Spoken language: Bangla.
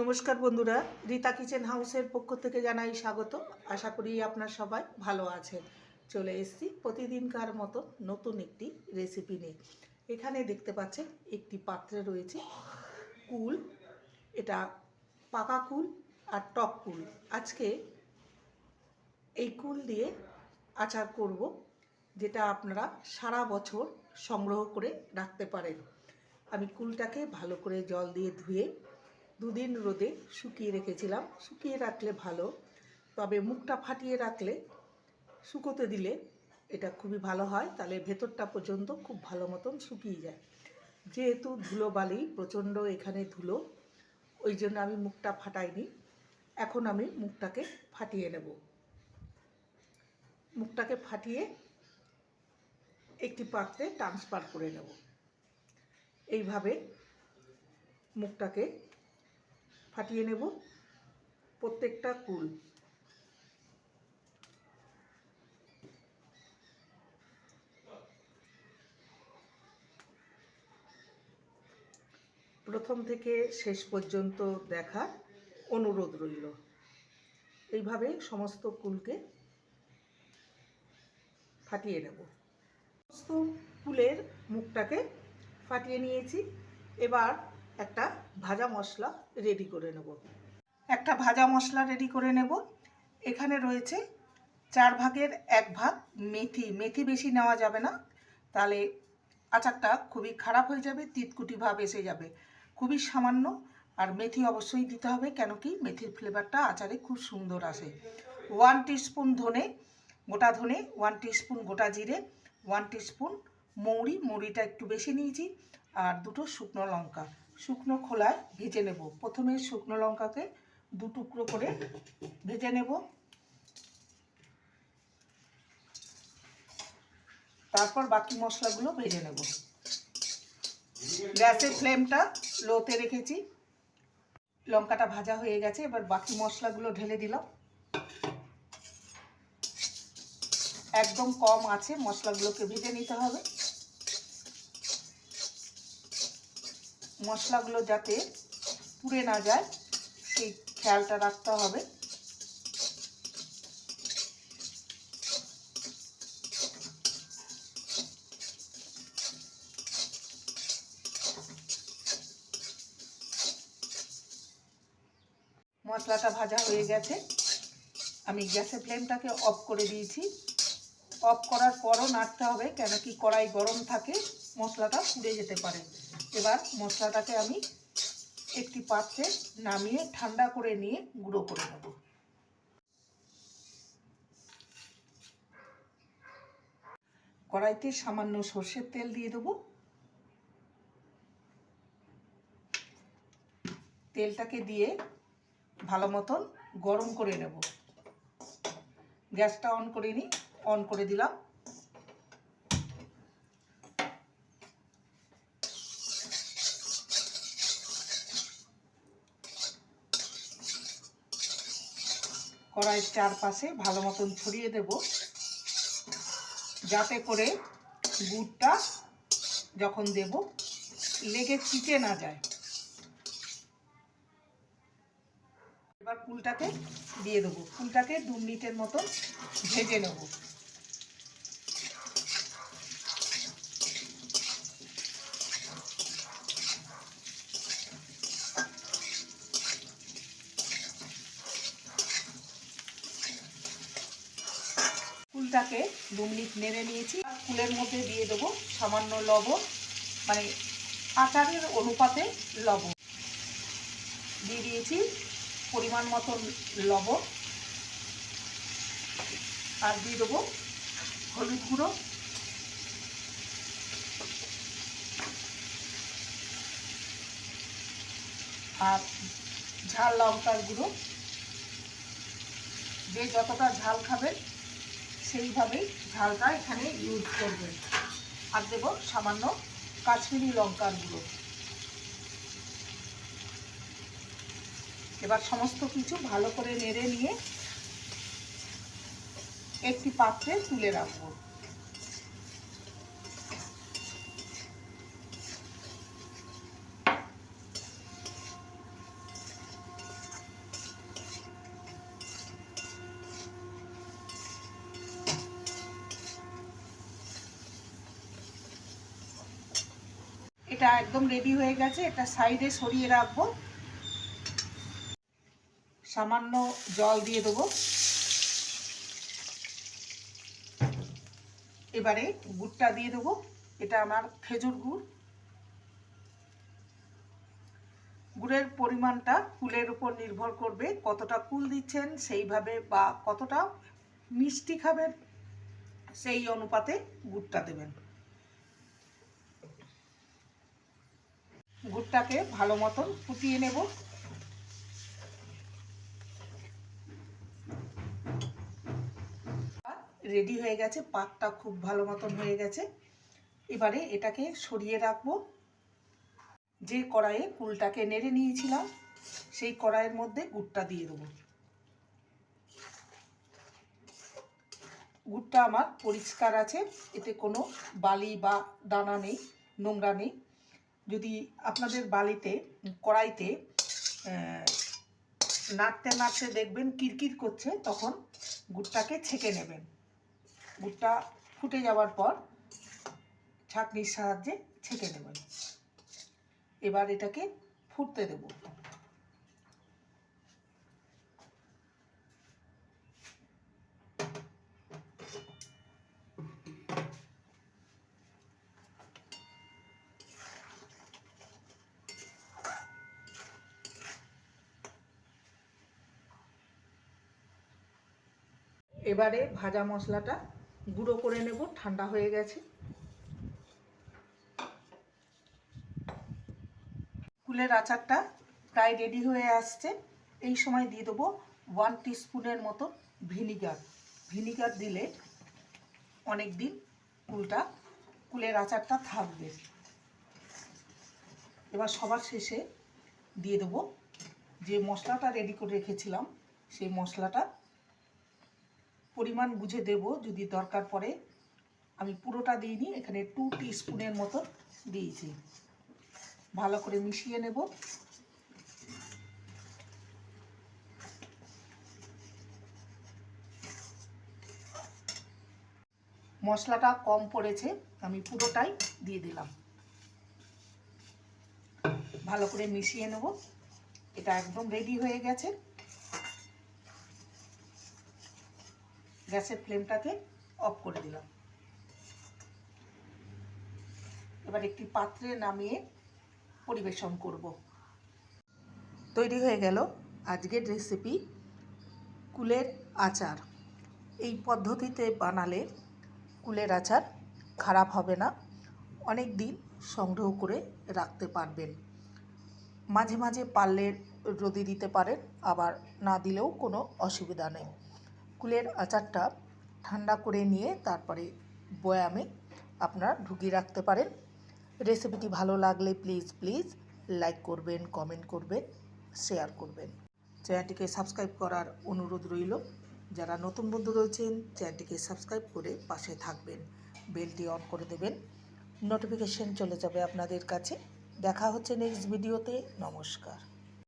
নমস্কার বন্ধুরা, রীতা কিচেন হাউসের পক্ষ থেকে জানাই স্বাগত। আশা করি আপনার সবাই ভালো আছেন। চলে এসছি প্রতিদিনকার মতো নতুন একটি রেসিপি নিয়ে। এখানে দেখতে পাচ্ছেন একটি পাত্রে রয়েছে কুল, এটা পাকা কুল আর টক কুল। আজকে এই কুল দিয়ে আচার করব, যেটা আপনারা সারা বছর সংগ্রহ করে রাখতে পারেন। আমি কুলটাকে ভালো করে জল দিয়ে ধুয়ে দুদিন রোদে শুকিয়ে রেখেছিলাম। শুকিয়ে রাখলে ভালো, তবে মুখটা ফাটিয়ে রাখলে, শুকোতে দিলে এটা খুবই ভালো হয়, তাহলে ভেতরটা পর্যন্ত খুব ভালো মতন শুকিয়ে যায়। যেহেতু ধুলো বালি প্রচণ্ড এখানে ধুলো, ওই জন্য আমি মুখটা ফাটাইনি। এখন আমি মুখটাকে ফাটিয়ে নেব। মুখটাকে ফাটিয়ে একটি পাত্রে ট্রান্সফার করে নেব। এইভাবে মুখটাকে ফাটিয়ে নেব। প্রত্যেকটা কুল। প্রথম থেকে শেষ পর্যন্ত দেখার অনুরোধ রইল। এইভাবে সমস্ত কুলকে ফাটিয়ে নেব। সমস্ত কুলের মুখটাকে ফাটিয়ে নিয়েছি। এবার একটা ভাজা মশলা রেডি করে নেব। একটা ভাজা মশলা রেডি করে নেব। এখানে রয়েছে চার ভাগের এক ভাগ মেথি। মেথি বেশি নেওয়া যাবে না। তাহলে আচারটা খুবই খারাপ হয়ে যাবে, তিতকুটি ভাব এসে যাবে। খুবই সামান্য। আর মেথি অবশ্যই দিতে হবে কেন কি মেথির ফ্লেভারটা আচারে খুব সুন্দর আসে। ওয়ান টিস্পুন ধনে, গোটা ধনে ওয়ান টিস্পুন গোটা জিরে ওয়ান টিস্পুন মৌরি। মৌরিটা একটু বেশি নিয়েছি। আর দুটো শুকনো লঙ্কা। শুকনো খোলায় ভেজে নেব। প্রথমে শুকনো লঙ্কাকে দু টুকরো করে ভেজে নেব। তারপর বাকি মশলাগুলো ভেজে নেব। গ্যাসের ফ্লেমটা লোতে রেখেছি। লঙ্কাটা ভাজা হয়ে গেছে, এবার বাকি মশলাগুলো ঢেলে দিলাম। একদম কম আছে, মশলাগুলোকে ভেজে নিতে হবে। মশলাগুলো যাতে পুড়ে না যায়, সেই খেয়ালটা রাখতে হবে। মশলাটা ভাজা হয়ে গেছে। আমি গ্যাসের ফ্লেমটাকে অফ করে দিয়েছি। অফ করার পরও নাড়তে হবে, কেন কি কড়াই গরম থাকে, মশলাটা পুড়ে যেতে পারে। এবার মশলাটাকে আমি একটি পাত্রে নামিয়ে ঠান্ডা করে নিয়ে গুঁড়ো করে নেব। কড়াইতে সামান্য সর্ষের তেল দিয়ে দেবো। তেলটাকে দিয়ে ভালো মতন গরম করে নেব। গ্যাসটা অন করে নিই, অন করে দিলাম। কড়াইয়ের চারপাশে ভালো মতন ছড়িয়ে দেব। যাতে করে গুড়টা যখন দেব, লেগে চিটে না যায়। এবার ফুলটাকে দিয়ে দেবো। ফুলটাকে দু মিনিটের মতন ভেজে নেব। ফুলটাকে দু মিনিট নেড়ে নিয়েছি। ফুলের মধ্যে দিয়ে দেবো সামান্য লবণ মানে আচারের অনুপাতে লবণ। দিয়ে দিয়েছি পরিমাণ মতন লবণ। আর দিয়ে দেবো হলুদ গুঁড়ো। আর ঝাল লঙ্কার গুঁড়ো। যে যতটা ঝাল খাবেন সেইভাবেই ঝালটা এখানে ইউজ করবে। আর দেব সামান্য কাশ্মীরি লঙ্কার গুঁড়ো। এবার সমস্ত কিছু ভালো করে নেড়ে নিয়ে একটি পাত্রে তুলে রাখব। এটা একদম রেডি হয়ে গেছে, এটা সাইডে সরিয়ে রাখব। সামান্য জল দিয়ে দেবো। এবারে গুড়টা দিয়ে দেবো, এটা আমার খেজুর গুড়। গুড়ের পরিমাণটা কুলের উপর নির্ভর করবে, কতটা কুল দিচ্ছেন সেইভাবে বা কতটা মিষ্টি খাবেন, সেই অনুপাতে গুড়টা দেবেন। গুড়টাকে ভালো মতন ফুটিয়ে নেব। রেডি হয়ে গেছে, পাকটা খুব ভালো মতন হয়ে গেছে। এবারে এটাকে সরিয়ে রাখব। যে কড়াইয়ে কুলটাকে নেড়ে নিয়েছিলাম, সেই কড়াইয়ের মধ্যে গুড়টা দিয়ে দেবো। গুড়টা আমার পরিষ্কার আছে, এতে কোনো বালি বা দানা নেই, নোংরা নেই। যদি আপনাদের বালিতে, কড়াইতে নাড়তে নাড়তে দেখবেন কিরকির করছে, তখন গুড়টাকে ছেঁকে নেবেন। গুড়টা ফুটে যাওয়ার পর ছাঁকনির সাহায্যে ছেঁকে নেবেন। এবার এটাকে ফুটতে দেব। এবারে ভাজা মশলাটা গুঁড়ো করে নেব, ঠান্ডা হয়ে গেছে। কুলের আচারটা প্রায় রেডি হয়ে আসছে। এই সময় দিয়ে দেবো ওয়ান টিস্পুনের মতো ভিনিগার ভিনিগার দিলে অনেক দিন কুলটা, কুলের আচারটা থাকবে। এবার সবার শেষে দিয়ে দেবো যে মশলাটা রেডি করে রেখেছিলাম, সেই মশলাটা পরিমাণ বুঝে দেব যদি দরকার পড়ে। আমি পুরোটা দিইনি, এখানে টু স্পুনের মতো দিয়েছি। ভালো করে মিশিয়ে নেব। মশলাটা কম পড়েছে, আমি পুরোটাই দিয়ে দিলাম। ভালো করে মিশিয়ে নেব। এটা একদম রেডি হয়ে গেছে। গ্যাসের ফ্লেমটাকে অফ করে দিলাম। এবার একটি পাত্রে নামিয়ে পরিবেশন করব। তৈরি হয়ে গেল আজকের রেসিপি কুলের আচার। এই পদ্ধতিতে বানালে কুলের আচার খারাপ হবে না, অনেক দিন সংগ্রহ করে রাখতে পারবেন। মাঝে মাঝে পারলে রোদে দিতে পারেন, আবার না দিলেও কোনো অসুবিধা নেই। কুলের আচারটা ঠান্ডা করে নিয়ে তারপরে বয়ামে আপনারা ঢুকিয়ে রাখতে পারেন। রেসিপিটি ভালো লাগলে প্লিজ প্লিজ লাইক করবেন, কমেন্ট করবেন, শেয়ার করবেন। চ্যানেলটিকে সাবস্ক্রাইব করার অনুরোধ রইল। যারা নতুন বন্ধু রয়েছেন, চ্যানেলটিকে সাবস্ক্রাইব করে পাশে থাকবেন। বেলটি অন করে দেবেন। নোটিফিকেশন চলে যাবে আপনাদের কাছে। দেখা হচ্ছে নেক্সট ভিডিওতে। নমস্কার।